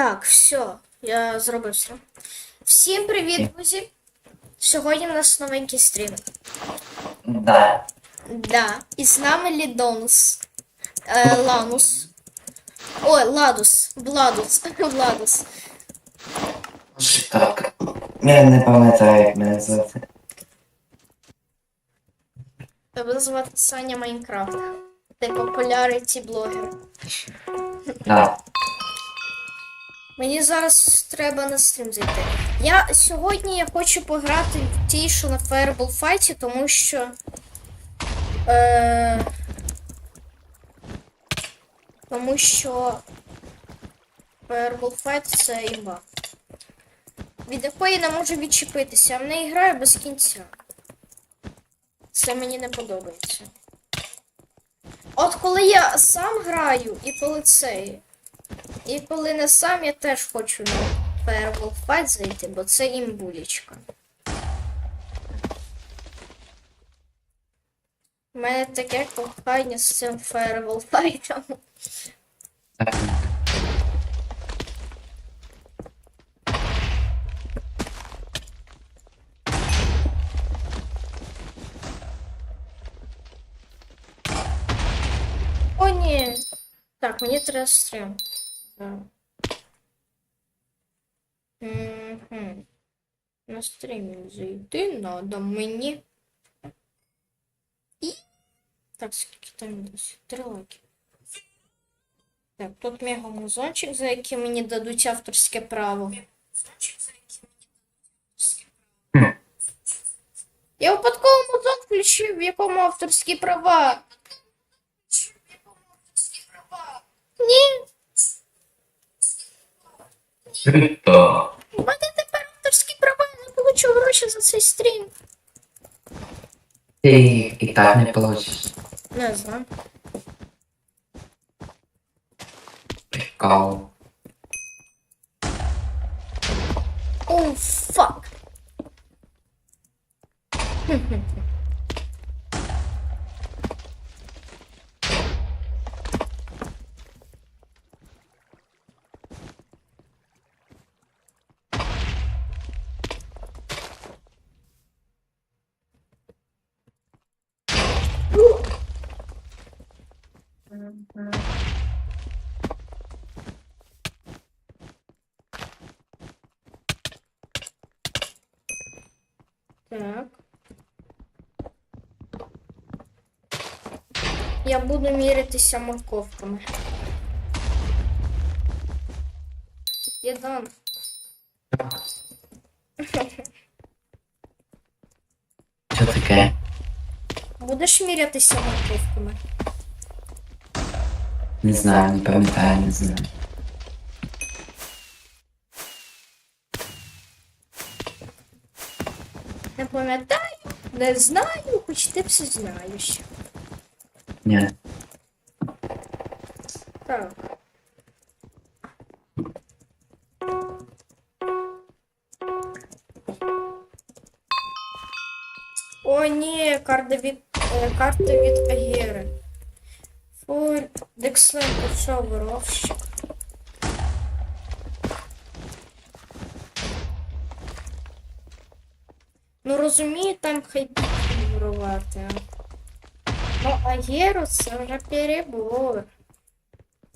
Так, все, я зробив все. Всім привіт, друзі! Сьогодні в нас новенький стрім. Да. Да, і з нами Лідонус. Е, Ланус. Ой, Ладус. Владус. Владус. Так. Я не пам'ятаю, як мене звати. Тебе звати Саня Майнкрафт. Ти популярity блогер. Да. Мені зараз треба на стрім зайти. Я сьогодні я хочу пограти в ті, що на Fireball Fight, тому що. Е, тому що Fireball Fight це імба. Від якої не можу відчепитися, а в неї граю без кінця. Це мені не подобається. От коли я сам граю і коли це. І коли не сам, я теж хочу на Firewall Fight зайти, бо це імбулічка. У мене таке кохання з цим Firewall Fight. О, ні. Так, мені треба стрім. Так. Мгм. На стрімінг зайти надо мені. І. Так, скільки там десь? Три лайки. Так, тут мега-музончик, за який мені дадуть авторське право. Я випадково музон включив, в якому авторські права. Ні, Круто. у мене тепер авторські права, я не получу гроші за цей стрім. Ти їх і так не получиш. Не знаю. Прикол. О, фак. Так. Я буду мірятися морковками. Я дам. Що таке? Будеш мірятися морковками? Не знаю, не пам'ятаю, не знаю. Пам'ятаю, не знаю, хоч ти все знаєш. Ні. Так. О, ні, карта від, е, карта від Агери. Фу, Декслен, що, воровщик? Розумію, там хай підуть ворувати. а. Ну, Агеру це вже перебор.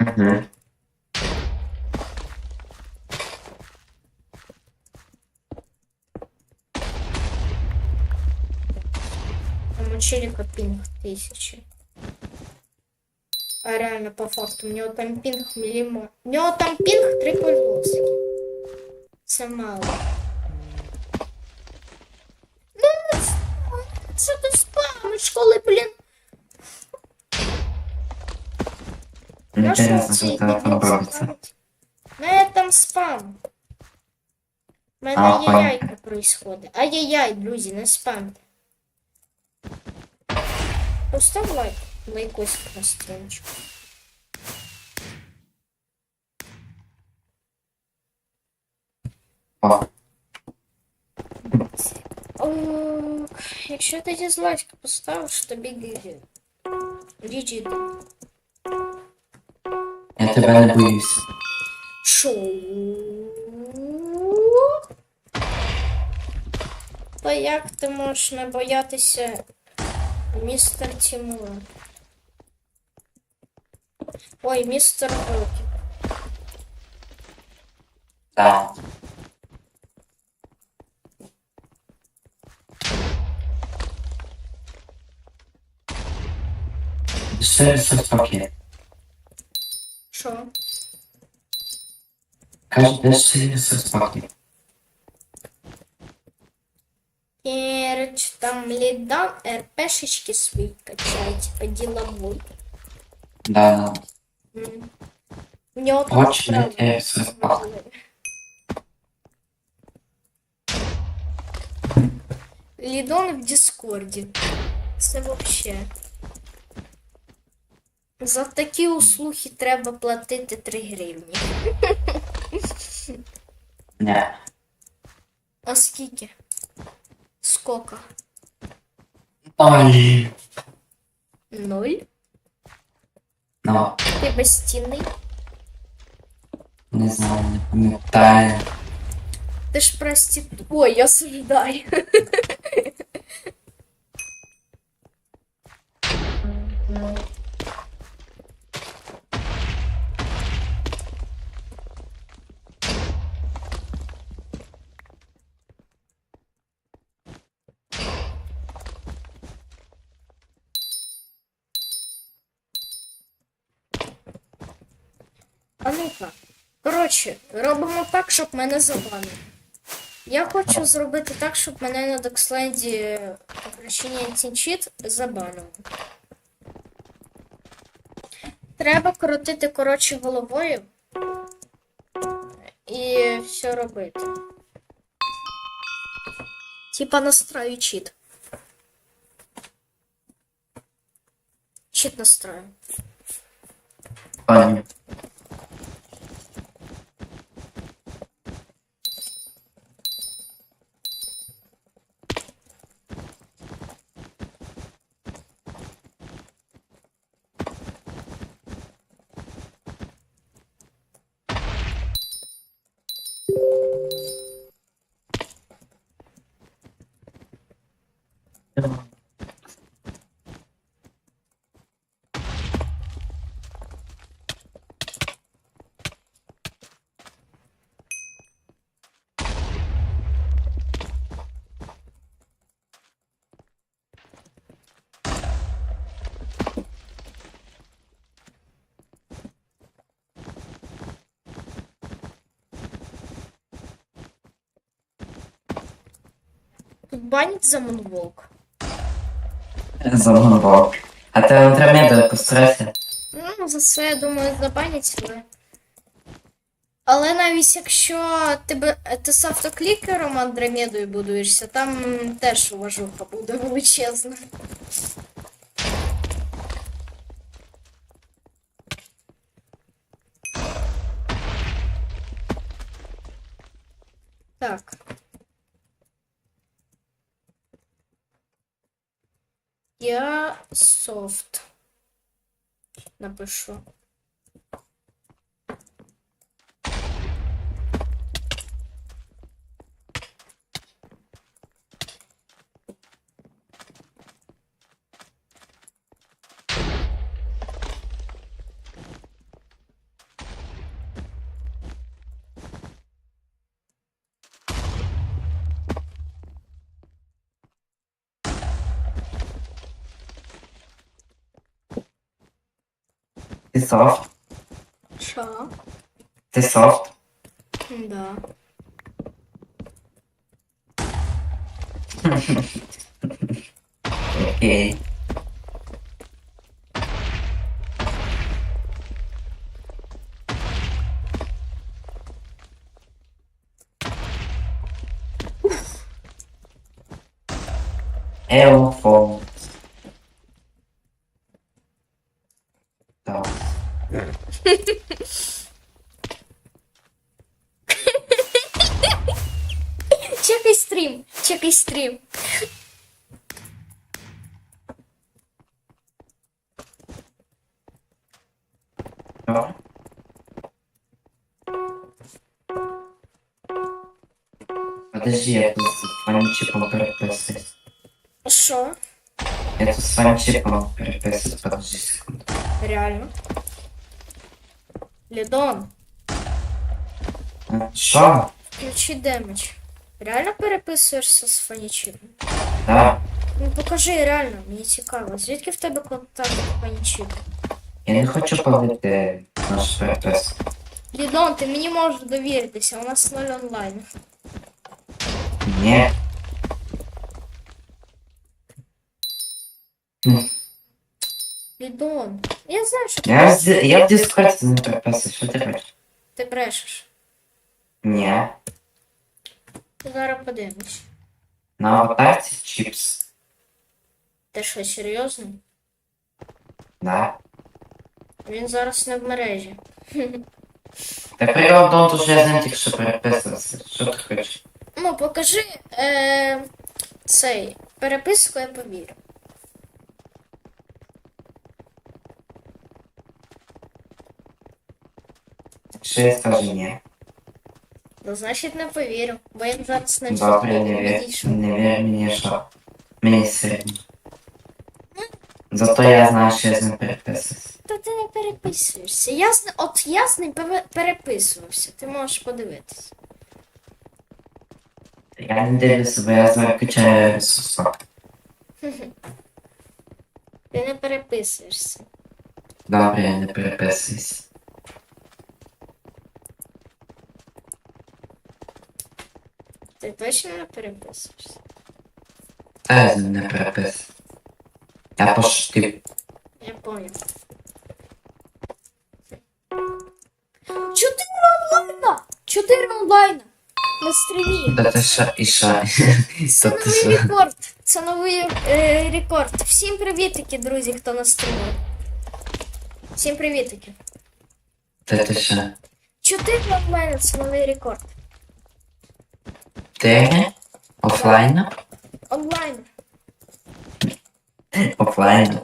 Угу. Там челика пинг тысячи. А реально, по факту, у него там пинг миллимо. У него там пинг три полоски. Це мало. Це ти спамиш, коли, блін. Мені що не ці знаю, що там дебіл робиться. спамить? У мене там спам. У мене А, понятно. яйка происходить. Ай-яй-яй, друзі, не спамте. Постав лайк. Лайкосик на стрімочку. О, О, якщо ти дізлайк поставиш, тобі GG. GG. я тебе не боюсь. Шоу. Та як ти можеш не боятися містер Тимура? Ой, містер Рокі. Так. Все, Все спокійно. Що? Кажу, де все, все спокійно. Керч, там лідан РПшечки свої качають по діловой. Да, да. М. У нього там Очень справа интересно. важливі. Лідон в Діскорді. Це вообще. За такі услуги треба платити 3 гривні. Не. А скільки? Скока? Ой. Ноль? Ну, Ти безцінний? не знаю, не пам'ятаю. Ти ж проститут. Ой, я осуждаю. А ну-ка. Коротше, робимо так, щоб мене забанили. Я хочу зробити так, щоб мене на Доксленді покращення Антінчіт забанили. Треба крутити, коротше, головою і все робити. Типа настраю чіт. Чіт настраю. Понял. Банять за Монволк. Замовок. А ти антромеду постарайся. Ну, за це, я думаю, забанять тебе. Але навіть якщо ти, ти з автоклікером Андромедою будуєшся, там теж уважуха буде величезна. Так. Я софт напишу. Ти софт. Що? Ти софт. Да. Окей. стрім. Чекай стрім. Hello? Подожди, это с твоим чипом переписывается. Что? Это с твоим чипом переписывается, подожди секунду. Реально? Лидон. Что? Включи демидж. Реально переписуєшся з фанічіпом? Да. Ну покажи реально, мені цікаво. Звідки в тебе контакт фанічіпом? Я не хочу палити наш перепис. Лідон, ти мені можеш довіритися, у нас ноль онлайн. Ні. Лідон, я знаю, що ти, Я, в- я в Дискорді не переписую, що ти хочеш? ти брешеш. Ні. Зараз подивимось. На аватарці чіпс. Ти що, серйозно? Да. Він зараз не в мережі. Та то що я з ним тільки що переписувався. Що ти хочеш? Ну, покажи е, цей переписку, я повірю. Що я скажу ні? Ну, значить, не повірю, бо він зараз не Добре, не вір. відійшов. Не вір мені, що мені середньо. Зато я знаю, що я з ним переписувався. Та ти не переписуєшся. Я з... От я з ним певе- переписувався, ти можеш подивитися. Я не дивлюся, бо я зараз качаю ресурси. Ти не переписуєшся. Добре, я не переписуюсь. Ти точно не переписуєшся? Та ним не переписуюсь. Я пошутив. Я понял. Чотири онлайна! Чотири онлайна! На стрімі. Та ти що, і що? Це ти новий що? рекорд. Це новий е, рекорд. Всім привітики, друзі, хто на стрімі. Всім привітики. Та ти що? Чотири онлайна це новий рекорд. Ти? Офлайн? Онлайн. Офлайн.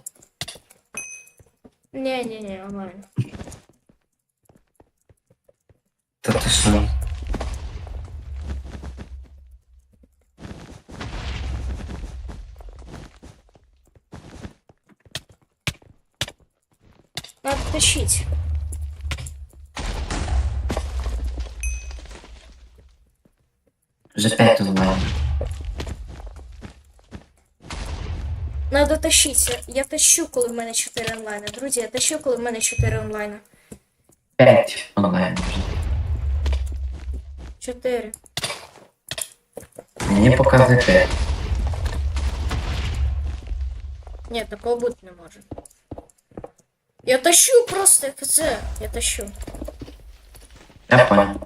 Ні, ні, ні, онлайн. Та ти що? Надо тащить. Вже п'ять онлайн. Надо тащити. Я тащу, коли в мене 4 онлайна. Друзі, я тащу, коли в мене 4 онлайна. П'ять онлайн 4. Мені показує п'ять. Ні, такого бути не може. Я тащу просто ФЦ. Я тащу. Я понял.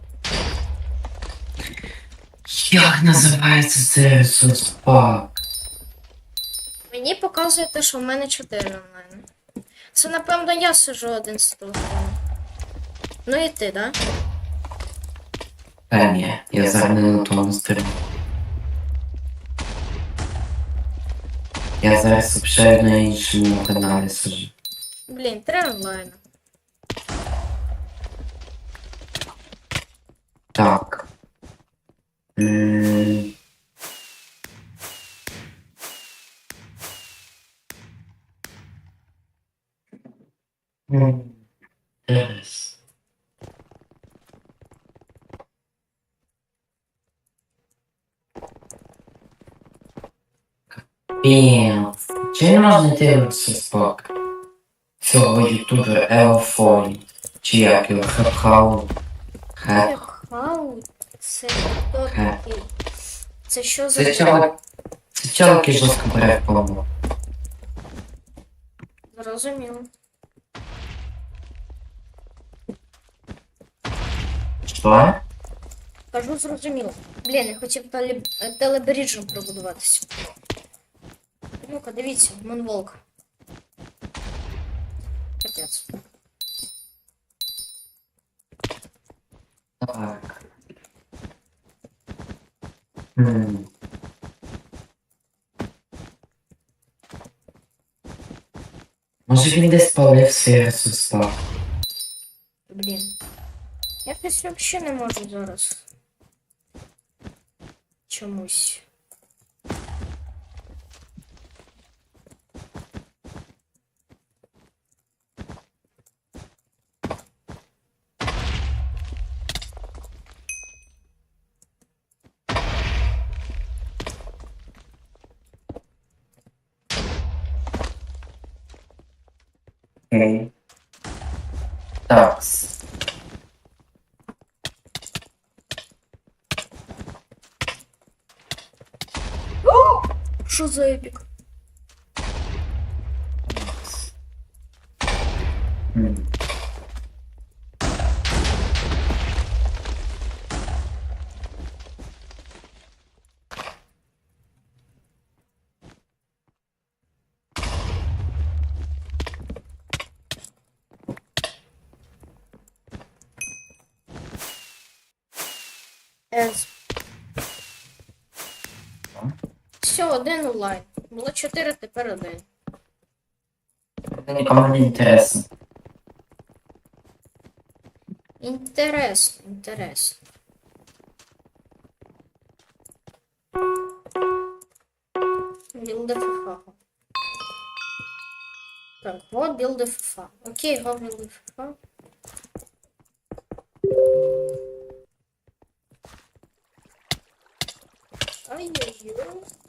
Як називається цей ресурс пак? Мені показує те, що в мене 4 онлайна. Це напевно я сижу один з телефону. Ну і ти, да? Та ні, я зараз не на тому стрімі. Я зараз взагалі на іншому каналі сижу. Блін, 3 онлайна. Так. É... Hum. Yes. Capinha, tira se inteiro de suas bocas. Seu olho que é o fone, que o. Це що за Це чоловік. Це чоловік який жорстко бере в повну. Зрозуміло. Що? Кажу зрозуміло. Блін, я хотів теле... телеберіджем пробудуватися. Ну-ка, дивіться, Монволк. Капець. М. мне він поле свій ресурс пак? Блін. Я щось взагалі не можу зараз. чомусь. Окей. Так. Що за епік? Все, один онлайн. Було чотири, тепер один. Це нікому не інтересно. Інтересно, інтересно. Білди ФФА. Так, вот білди ФФА. Окей, го білди ФФА. Ай-яй-яй.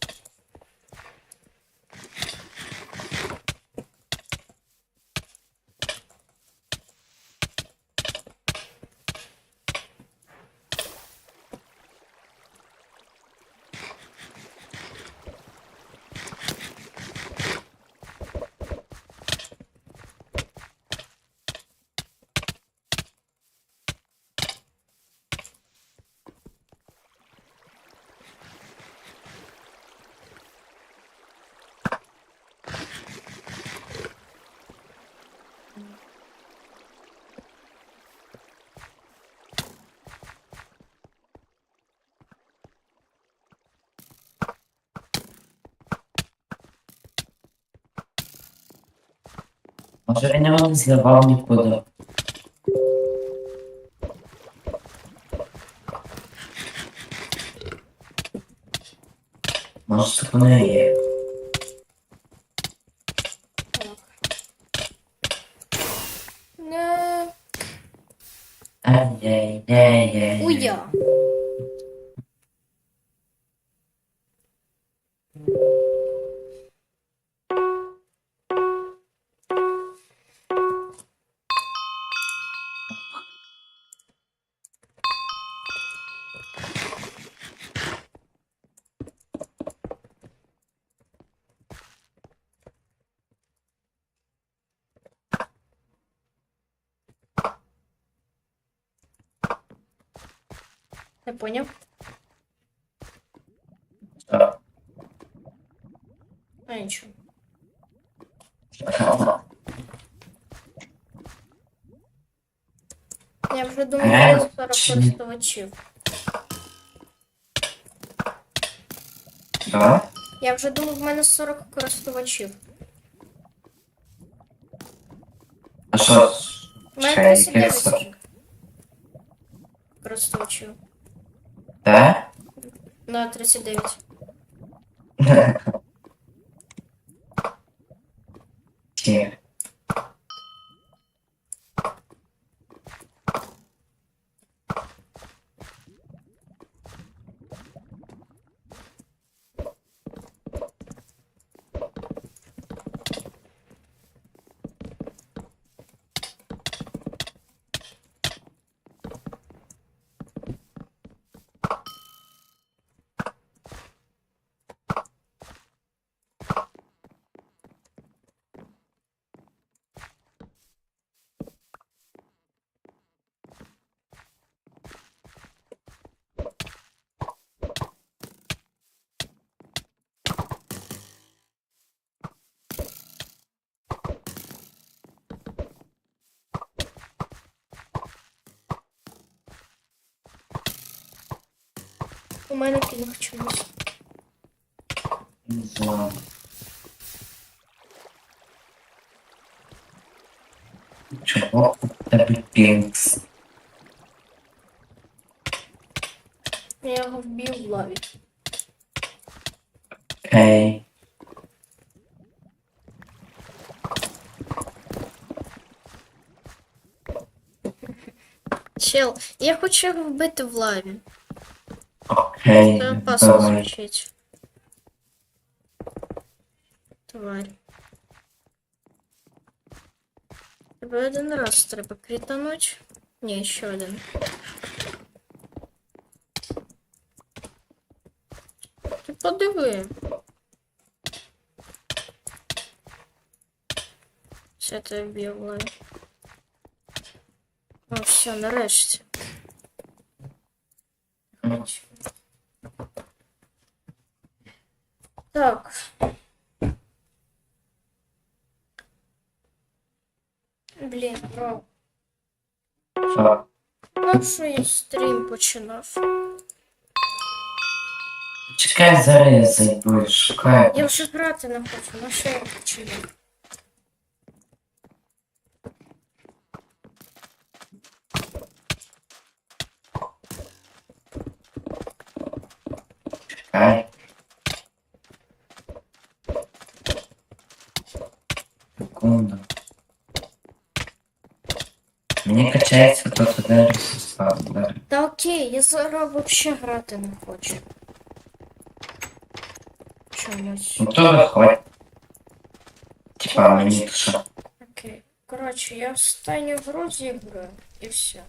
Може він його не зливав нікуди. Може так Не поняв? Так. А нічого. Я вже думав, Е, що 40 чи- користувачів. Так? Я вже думав, в мене 40 користувачів. А що ж? У мене Ще 39 якесь? вже користувачів. Да, 39. Ті. У мене пінг чомусь. Не знаю. Чого у тебе пінкс? Я його вбив в лаві. Окей. Чел, я хочу його вбити в лаві. Окей. Це опасно Давай. звучить. Тварь. Тебе один раз треба крітануть. Ні, ще один. Ти подиви. Все це вб'є в лаві. О, все, нарешті. Так. Блін, бро. Що? Ну що я стрім починав? Чекай, зараз я зайду і шукаю. Я вже грати не хочу, на що я починав? Секунду. Мені качається тут один ресурс. да. Та окей, я зараз взагалі грати не хочу. Чомусь. Ну то виходь. Типа мені то що? Окей. Коротше, я останню гру зіграю і все.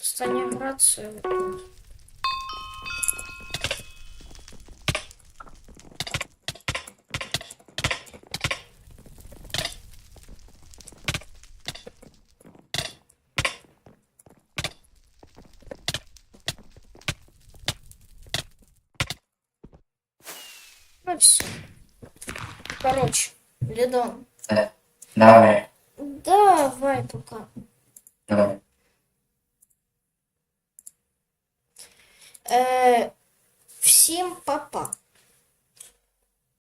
Остання гра це. Давай, Давай пока.